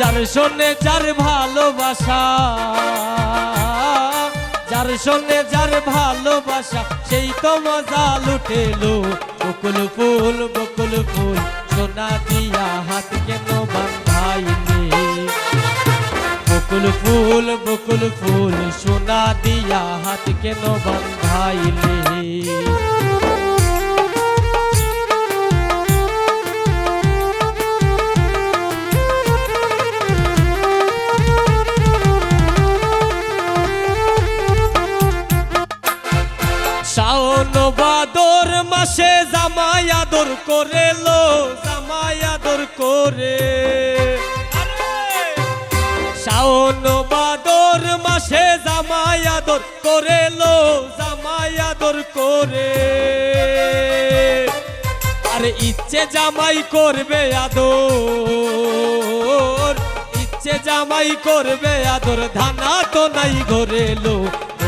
যার শোনে যার ভালোবাসা, যার শোনে যার ভালোবাসা, সেই তো মজা লুটেলো বকুল ফুল বকুল ফুল, সোনা দিয়া হাত কেন বান্ধাইলে বকুল ফুল বকুল ফুল, সোনা দিয়া হাত কেন বান্ধাইলে শাওন বাদর মাসে জামাই আদর করে লো জামাই আদর করে। শাওন বাদর মাসে জামাই আদর করে লো জামাই আদর করে। আরে ইচ্ছে জামাই করবে আদর, ইচ্ছে জামাই করবে আদর, ধানা তো নাই ঘরে লো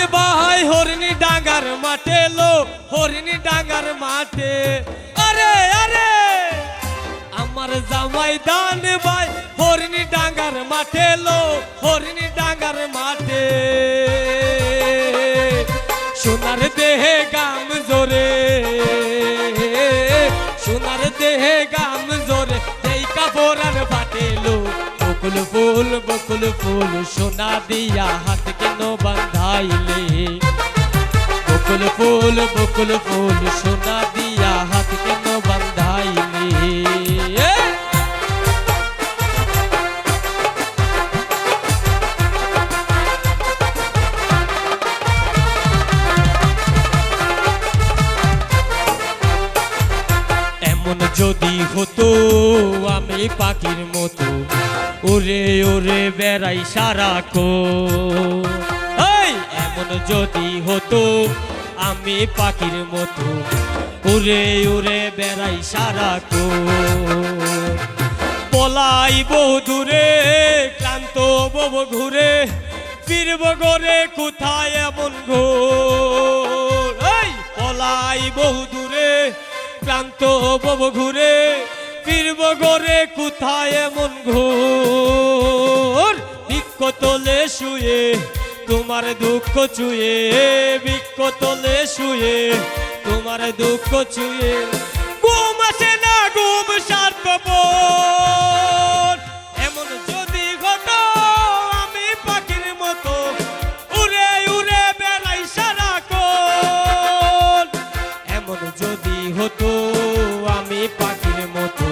ধান বাহাই হরিণী ডাঙ্গার মাঠে লো, হরিণী ডাঙ্গার মাঠে। আরে আরে! আমার জামাই ধান বাই, হরিণী ডাঙ্গার মাঠে লো, হরিণী ডাঙ্গার মাঠে। সোনার দেহে গাম জোরে, সোনার দেহে গাম জোরে, এই কাপড়ার ফাটেলো বকুল ফুল বকুল ফুল সোনা দিয়া হাত। কেন বান্ধাইলে বকুল ফুল বকুল ফুল সোনা দিয়া হাত কেন বান্ধাইলে! এমন যদি হতো, আমি পাখির মতো ওরে ওরে বেড়াই সারা কো যদি হতো, আমি পাখির মতো উড়ে উড়ে বেড়াই সারা কো পলাই বহু দূরে, ক্লান্ত বব ঘুরে, ফিরব গরে কোথায় এমন ঘোর? পলাই বহু দূরে, ক্লান্ত বব ঘুরে, ফিরব গরে কোথায় এমন ঘোর? বৃক্ষ তোলে শুয়ে তোমার দুঃখ চুয়ে বৃক্ষ শুয়ে। তোমার দুঃখ চুয়ে ঘুম আসে না যদি আমি পাখির মতো, উড়ে উড়ে বেড়াই সারা এমন যদি হতো, আমি পাখির মতো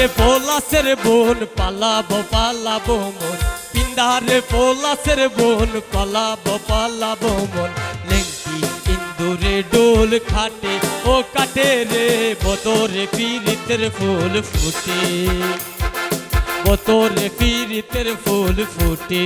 পিন্দারে পোলাসের বোন, পালাবো পালাবো মন। পিন্দারে পোলাসের বোন, পালাবো পালাবো মন। লেঙ্কি ইন্দুরে ডোল খাটে, ও কাটে রে বদরে পীড়িতের ফুল ফুটে। বতরে পীড়িতের ফুল ফুটে।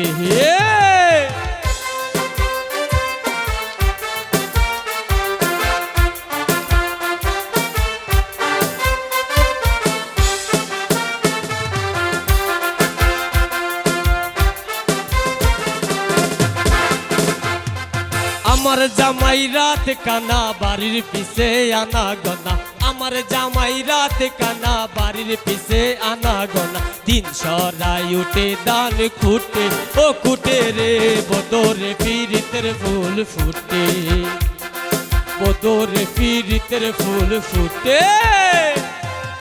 আমার জামাই রাত কানা, বাড়ির পিছে আনা গনা আমার জামাই রাত কানা, বাড়ির পিছে আনা গনা দিন সরাই উঠে দান খুটে, ও খুটে রে, বদরে পীড়িতের ফুল ফুটে। কদরে ফিরিতের ফুল ফুটে।